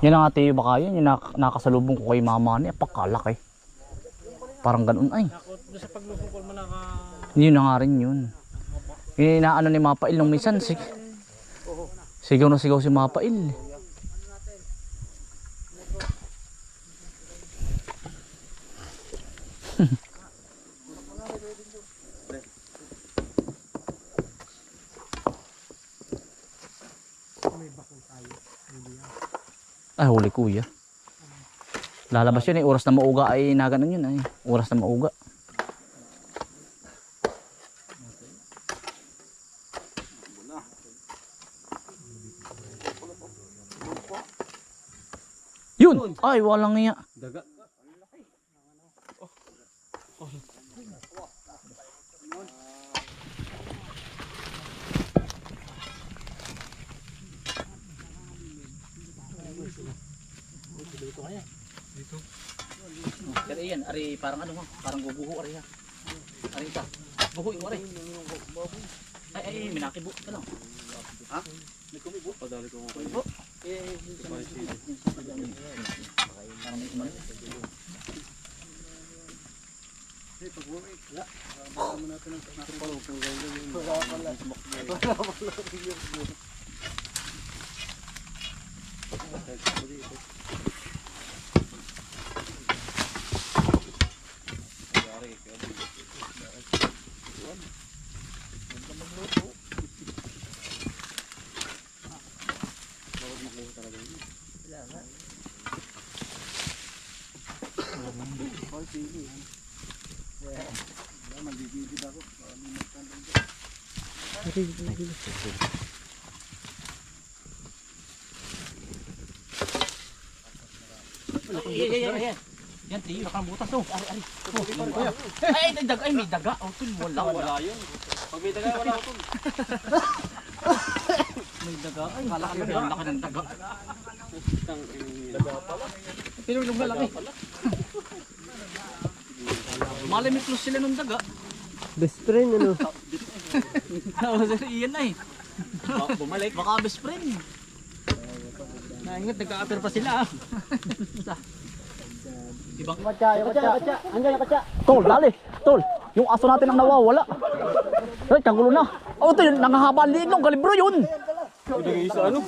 Yan ang ate baka yun, yung nak- nakasalubong ko kay mama niya, pagkalaki. Parang ganun ay. Sa paglusong ko mo naka... Yun na nga rin yun. Inaano ni Mapail nung minsan, sig sigaw na sigaw si Mapail. Ay, huli kuya. Lalabas yun eh, oras na mauga ay naganon yun ay. Oras na mauga. Yun! Ay, walang iya. Daga. Pero yan, ari parang ano mo, parang guguho ari ha. Ari ita. Buho yung ari. Ay ay, minakibo ka lang. Ha? May kumibo. Padali ko mo Kumibo. Eh, parang may kumari. Ay, ay, ay, ay, ay. Yan, tiyo, nakabutas oh. Ari, ari. Oh, ay, ay, daga, ay, may daga. Oh, tul, wala, wala. yun. Pag may daga, wala ako. May daga. Ay, wala ka ng daga. Daga pala. Pero yung malaki. Malimit sila ng daga. Best friend ano? Iyan na eh. Bumalik. Baka best friend. Naingat, nagka-apir pa sila. Ibang Kacha, yung kacha, kacha. Andiyan yung kacha. Tol, dali. Tol, yung aso natin ang nawawala. Ay, kagulo na. Oh, ito yun, nangahaba ang liig ng kalibro yun. Ano?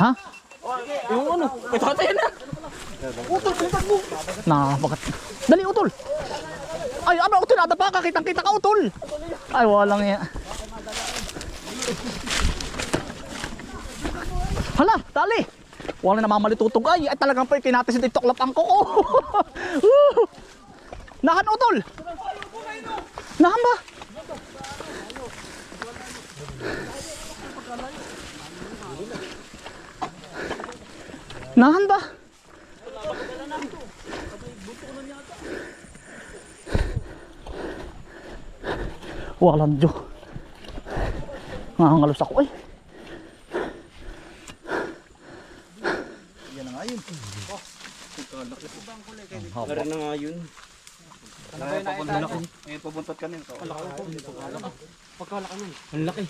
Ha? Yung ano? Patatay na. Nakakapakat. Dali, utol. Ay, ano, utol, nadapa ka, kitang-kita ka, utol. Ay, walang yan. Hala, dali. Wala namamalitutog ay. Ay, talagang pa kinati si TikTok lapang ko. Oh. Nahan, utol. Nahan ba? Nahan ba? Walang Diyo. Nangangalos ako eh. Meron na nga yun. Ano ba yung nakita? Ngayon pabuntot ka nito. Pagkalaki mo. Ang laki.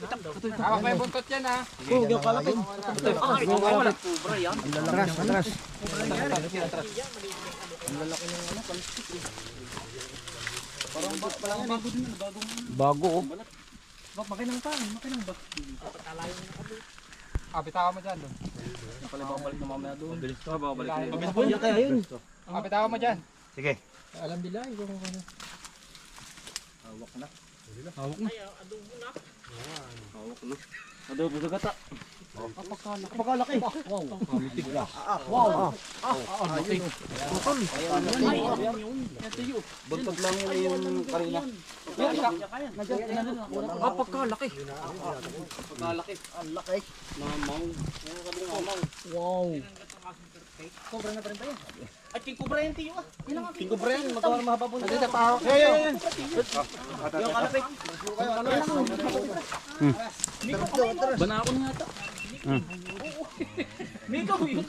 Hawak yung buntot yan ha. Oo, yung kalaki. Ay, wala. Kubra yan. Atras, atras. Bago oh. Makinang pa, makinang ba? Ah, bitawan mo dyan doon. Pala babalik na mamaya doon. Mabilis ka, babalik na yun. Mabilis Mabilis kaya yun. Ah, bitawan mo dyan. Sige. Alam nila, ikaw kung ano. Hawak na. Hawak na. Hawak na. Adobo sa gata. Kapakalaki. Wow. Na. Wow. Buntog lang yun yung karina. Ah, pagkalaki. Pagkalaki. Ang laki. Mamaw. Wow. Kubra na pa rin ba yan? At king kubra yan, tiyo ah. King Cobra yan. Magkawar mahaba po. Dito, pahawak. Yeah, yeah, yeah. Yung kalapit. Bana ako na yata. Miko, yun.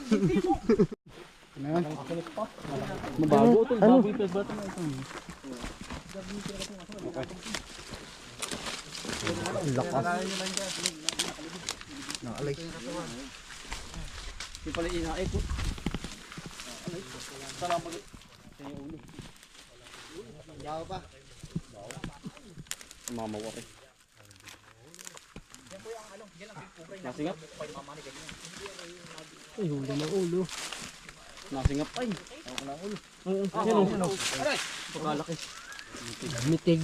Mabago ito. Bago yung pesbata na ito. Yung pala inaay ko. Salamat ulit. Sa yung ulo. Yaw pa. Mamawa ko. Nasingap. Ay, huli ng ulo. Nasingap. Ay. Ako na ulo. Oo. Yan o. Pagkalaki. Mitig.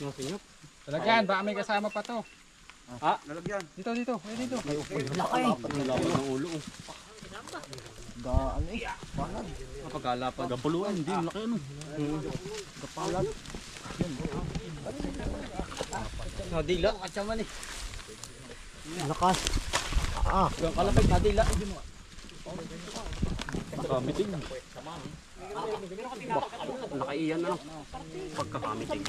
Nasingap. Lalagyan, baka may kasama pa to. Ha? Lalagyan. Dito, dito. Ay, dito. Laki. Ang lapad ng ulo. oh. Gaan eh. Pagkalapad. Gapuluan. Hindi. Malaki ano. Gapalan. Nadila. Katsaman eh. Lakas. Ah. Yung kalapit nadila. Nakamiting. Nakaiyan na lang. Pagkakamiting.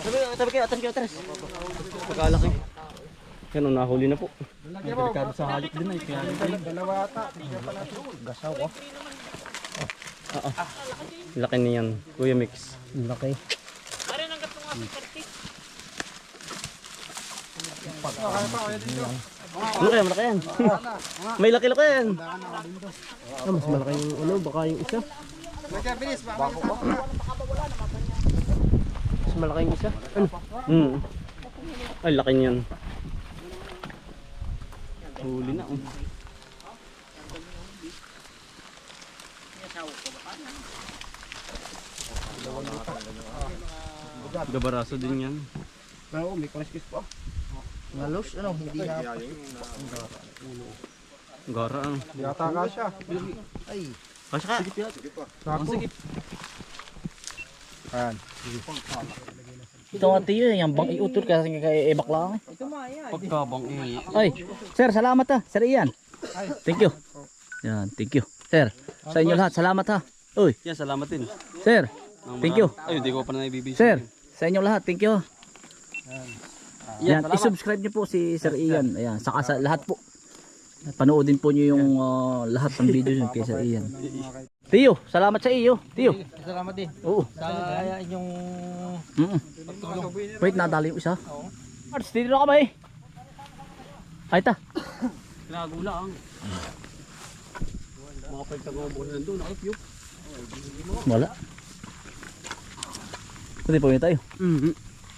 Sabi, sabi kayo, atras kayo, atras. Pagkalaki. Yan nahuli na po. Delikado sa halik din ay. Kaya Dalawa ata. gasaw ko. Oo. Laki niyan, Kuya Mix. Laki. Ano kaya, malaki yan? May laki-laki yan. Ah, mas malaki yung ano, baka yung isa. Mas malaki yung isa. Ano? Hmm. Ay, laki niyan. Huli na. Oh. Gabaraso din yan. Oo, may kaliskis pa. Ngalos, ano, hindi na. Gara ano. Yata ka siya. Ay. Kasi ka. Sige Sako. Sige. Ayan. Ito nga tiyo, yung bang iutol kasi kay ebak lang. eh. Pagkabang eh. Ay, sir, salamat ha. Sir Ian. Thank you. Yan, thank you. Sir, sa inyo lahat, salamat ha. Uy, Yan, salamat din. sir, Thank you. Ay, hindi ko pa na ibibisi. sir, sa inyo lahat, thank you. Yan, salamat. i-subscribe niyo po si Sir Ian. Ayan, saka sa lahat po. Panoodin po niyo yung ah, lahat ng video niyo kay Sir Ian. Tiyo, salamat sa iyo. Tiyo. Salamat din. Oo. Sa inyong Mm Wait, nadali yung isa. Arts, dito na kami. Ay ta. Kinagula ang. Mga pagtagawang nandun, nakipyo. Wala. Pwede po yun tayo. Mm-hmm.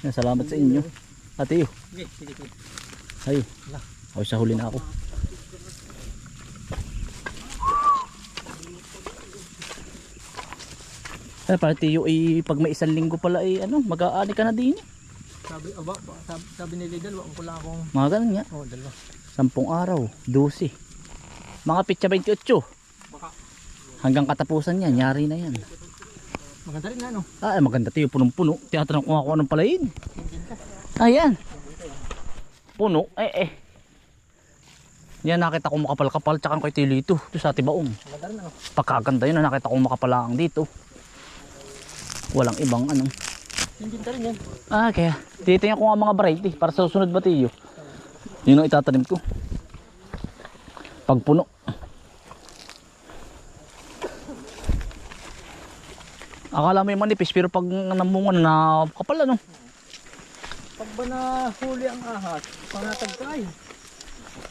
Yan, salamat sa inyo. Ate iyo. Sige. Ay. Sa huli na ako. Eh, para tiyo ay pag may isang linggo pala ay ano, mag-aani ka na din. eh. Sabi, aba, ba- sabi, sabi ni Lidl, wag ko lang akong, Mga ganun nga. oh, dalawa. Sampung araw, 12. Mga pitsa 28. Hanggang katapusan niya, nyari na yan. Maganda rin na, no? Ah, eh, maganda tiyo, punong-puno. Tinatanong ko nga kung anong palayin. Ayan. Puno, eh eh. Yan nakita ko makapal-kapal tsaka kay Tilito. Ito sa Tibaong. Pagkaganda yun na nakita ko makapalaang dito. Walang ibang ano. Hindi rin yan. Ah, kaya titingnan ko nga mga variety para sa susunod batiyo. Yun ang itatanim ko. Pag puno. Akala mo yung manipis pero pag namunga na kapal ano. Pag ba nahuli ang ahas, panatag tayo.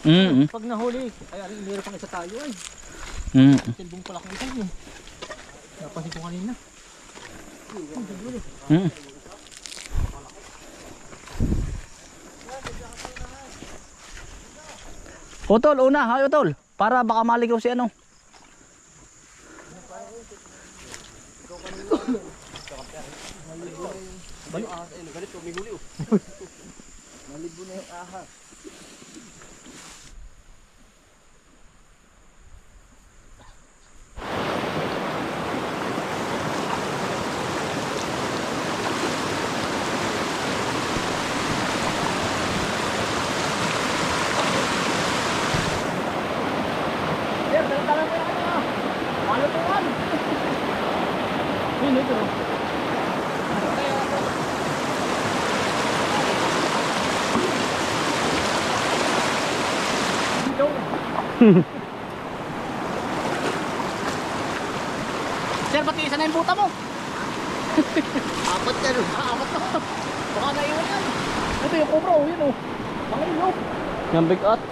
Mm Pag nahuli, ay, ay, meron pang isa tayo ay. mm Silbong pala kung isa yun. Napansin ko kanina. mm Utol, una, ha, utol. Para baka maligaw si ano. Sir, dala-dala mo yung ano na. Malutuan. Yun, ito. Sir, pati isa na yung buta mo. apat yan. Ah, apat na. Baka naiwan yan. Ito yung cobra, oh, yun oh. Baka yun oh. Yan big at.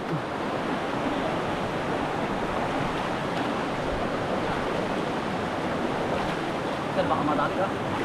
Sir, baka madali ka.